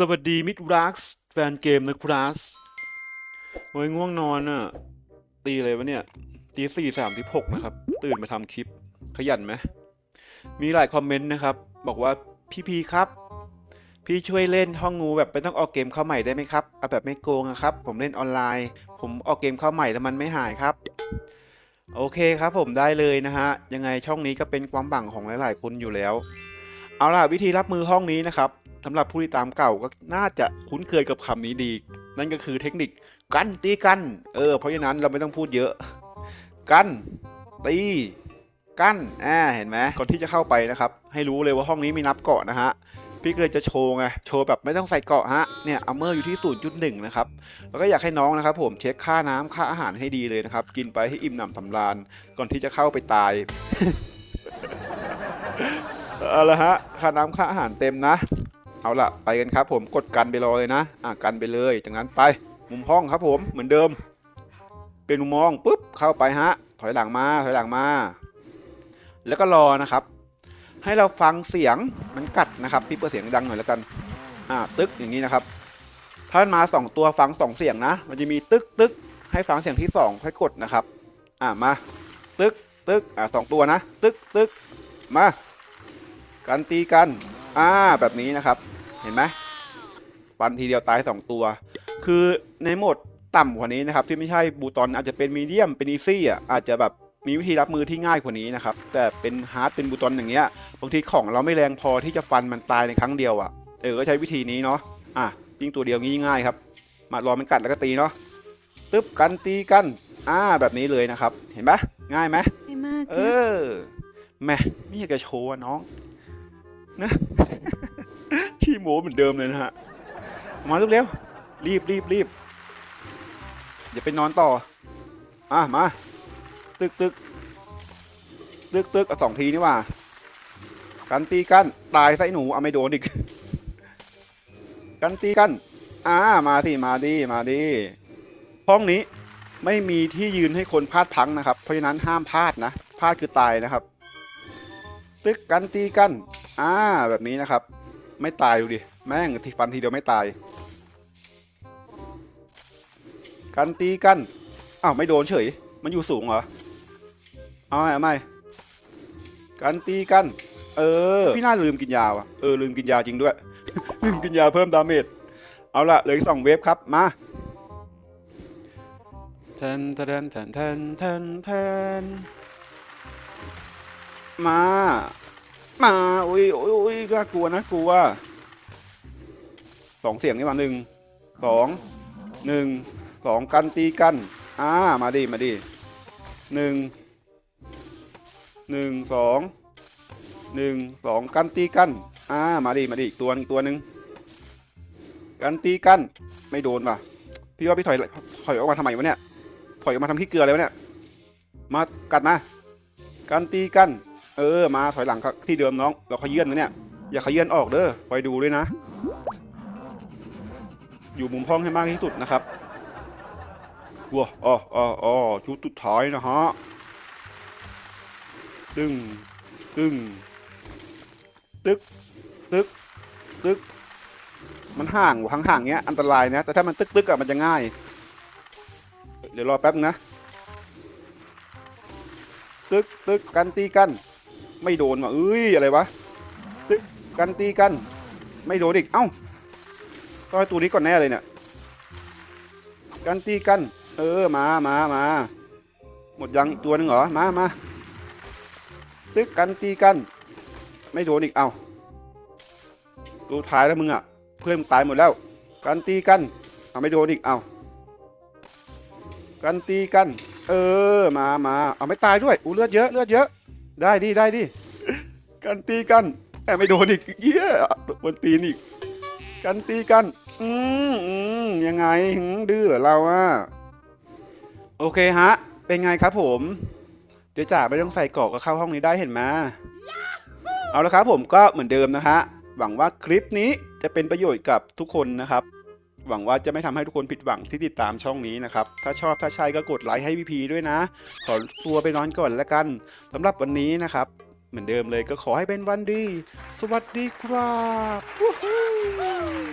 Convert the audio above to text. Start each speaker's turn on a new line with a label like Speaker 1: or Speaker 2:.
Speaker 1: สวัสดีมิตรรักส์แฟนเกมนะครับโอ้ยง่วงนอนอะ ตีอะไรวะเนี่ย ตีสี่สามที่หกนะครับ ตื่นมาทำคลิป ขยันไหม มีหลายคอมเมนต์นะครับ บอกว่าพี่พีครับ พี่ช่วยเล่นห้องงูแบบไม่ต้องออกเกมเข้าใหม่ได้ไหมครับ เอาแบบไม่โกงอะครับ ผมเล่นออนไลน์ ผมออกเกมเข้าใหม่แล้วมันไม่หายครับ โอเคครับผมได้เลยนะฮะ ยังไงช่องนี้ก็เป็นความบังของหลาย ๆ คนอยู่แล้ว เอาล่ะวิธีรับมือห้องนี้นะครับ สำหรับผู้ที่ตามเก่าก็น่าจะคุ้นเคยกับคำนี้ดี นั่นก็คือเทคนิคกันตีกัน เออ เพราะฉะนั้นเราไม่ต้องพูดเยอะ กัน ตี กันอ่าเห็นไหมก่อนที่จะเข้าไปนะครับ ให้รู้เลยว่าห้องนี้มีนับเกาะนะฮะพี่เลยจะโชว์ไงโชว์แบบไม่ต้องใส่เกาะฮะเนี่ยอัมเมอร์อยู่ที่ 0.1 นะครับ แล้วก็อยากให้น้องนะครับ ผมเช็คค่าน้ำค่าอาหารให้ดีเลยนะครับ กินไปให้อิ่มหนำสำราญก่อนที่จะเข้าไปตายเอาละฮะค่าน้ำค่าอาหารเต็มนะ เอาละไปกันครับผมกดกันไปรอเลยนะอะกันไปเลยจากนั้นไปมุมห้องครับผมเหมือนเดิม เป็นมุมมองปุ๊บเข้าไปฮะ ถอยหลังมาถอยหลังมา แล้วก็รอนะครับ ให้เราฟังเสียงมันกัดนะครับ พี่เปิดเสียงดังหน่อยแล้วกันอ่าตึกอย่างนี้นะครับ ถ้ามันมาสองตัวฟังสองเสียงนะ มันจะมีตึกตึกให้ฟังเสียงที่สองค่อยกดนะครับ อ่ามาตึกตึกอ่าสองตัวนะ ตึกตึกมา กันตีกัน อ่าแบบนี้นะครับ เห็นไหมฟันทีเดียวตาย2ตัว คือในโหมดต่ำกว่านี้นะครับ ที่ไม่ใช่บูตอนอาจจะเป็นมีเดียมเป็นอีซี่อะอาจจะแบบมีวิธีรับมือที่ง่ายกว่านี้นะครับ แต่เป็นฮาร์ดเป็นบูตอนอย่างเงี้ยบางทีของเราไม่แรงพอที่จะฟันมันตายในครั้งเดียวอะเออก็ใช้วิธีนี้เนาะอะยิงตัวเดียวงี้ง่ายครับ มารอมันกัดแล้วก็ตีเนาะตึ๊บกันตีกันอ่าแบบนี้เลยนะครับ เห็นปะง่ายไหม
Speaker 2: ไม่มาก
Speaker 1: เอ
Speaker 2: ครับ
Speaker 1: อแหม่ไม่อยากจะโชว์อะน้องนะ ขี้โม้เหมือนเดิมเลยนะฮะ มาเร็วๆรีบรีบรีบอย่าไปนอนต่อ อะ มา ตึกตึกตึกตึกเอาสองทีนี่ว่า กันตีกัน ตายไส้หนูเอาไม่โดนอีก กันตีกัน อ่า มาสิ มาดิมาดิห้องนี้ไม่มีที่ยืนให้คนพลาดพังนะครับ เพราะฉะนั้นห้ามพลาดนะ พลาดคือตายนะครับ ตึกกันตีกัน อ่า แบบนี้นะครับ ไม่ตายดูดิ แม่งทีฟันทีเดียวไม่ตาย กันตีกันอ้าวไม่โดนเฉย มันอยู่สูงเหรอ เอาไม่เอาไม่กันตีกัน เออ พี่น่าลืมกินยาว่ะ เออลืมกินยาจริงด้วย ลืมกินยาเพิ่มดาเมจ เอาละเหลืออีกสองเวฟครับ มาแทนแทนแทนแทนแทนแทนมา มาโอ้ยอุ้ยอุ้ยน่ากลัวนะกลัวสองเสียงนี่มาหนึ่งสองหนึ่งสองกันตีกันอ่ามาดิมาดิหนึ่งหนึ่งสองหนึ่งสองกันตีกันอ่ามาดิมาดิอีกตัวหนึงตัวหนึ่งกันตีกันไม่โดนว่ะพี่ว่าพี่ถอยถอยออกมาทำไมวะเนี่ยถอยออกมาทำที่เกลือเลยวะเนี่ยมากัดมากันตีกัน เออมาถอยหลังที่เดิมน้อง เราขยื่นนะเนี่ย อย่าขยื่นออกเด้อคอยดูด้วยนะ อยู่มุมห้องให้มากที่สุดนะครับว้าอ๋ออ๋ออ๋อชุดสุดท้ายนะฮะตึงตึงตึกตึกตึก มันห่างว่ะห่างเงี้ยอันตรายนะ แต่ถ้ามันตึกตึกอะมันจะง่าย เดี๋ยวรอแป๊บนึงนะตึกตึกกันตีกัน ไม่โดนว่ะเอ้ยอะไรวะตึกกันตีกัน ไม่โดนอีกเอ้าต้องให้ตัวนี้ก่อนแน่เลยเนี่ยกันตีกัน เออมามามาหมดยังอีกตัวนึงเหรอมามาตึกกันตีกัน ไม่โดนอีกเอ้าตัวท้ายแล้วมึงอะ เพื่อนมึงตายหมดแล้ว กันตีกันเอาไม่โดนอีกเอ้ากันตีกัน เออมามาเอาไม่ตายด้วยอู้เลือดเยอะเลือดเยอะ ได้ดิได้ดิกันตีกันแต่ไม่โดนอีกเยี่ยบนตีนอีก กันตีกัน อืมอืมยังไงดื้อเหรอเราอะโอเคฮะ เป็นไงครับผมเดี๋ยวจ่าไม่ต้องใส่กราะก็เข้าห้องนี้ได้เห็นไหมเอาละครับผมก็เหมือนเดิมนะฮะหวังว่าคลิปนี้จะเป็นประโยชน์กับทุกคนนะครับ หวังว่าจะไม่ทำให้ทุกคนผิดหวังที่ติดตามช่องนี้นะครับ ถ้าชอบถ้าใช่ก็กดไลค์ให้พี่พีด้วยนะ ขอตัวไปนอนก่อนแล้วกันสำหรับวันนี้นะครับ เหมือนเดิมเลยก็ขอให้เป็นวันดี สวัสดีครับ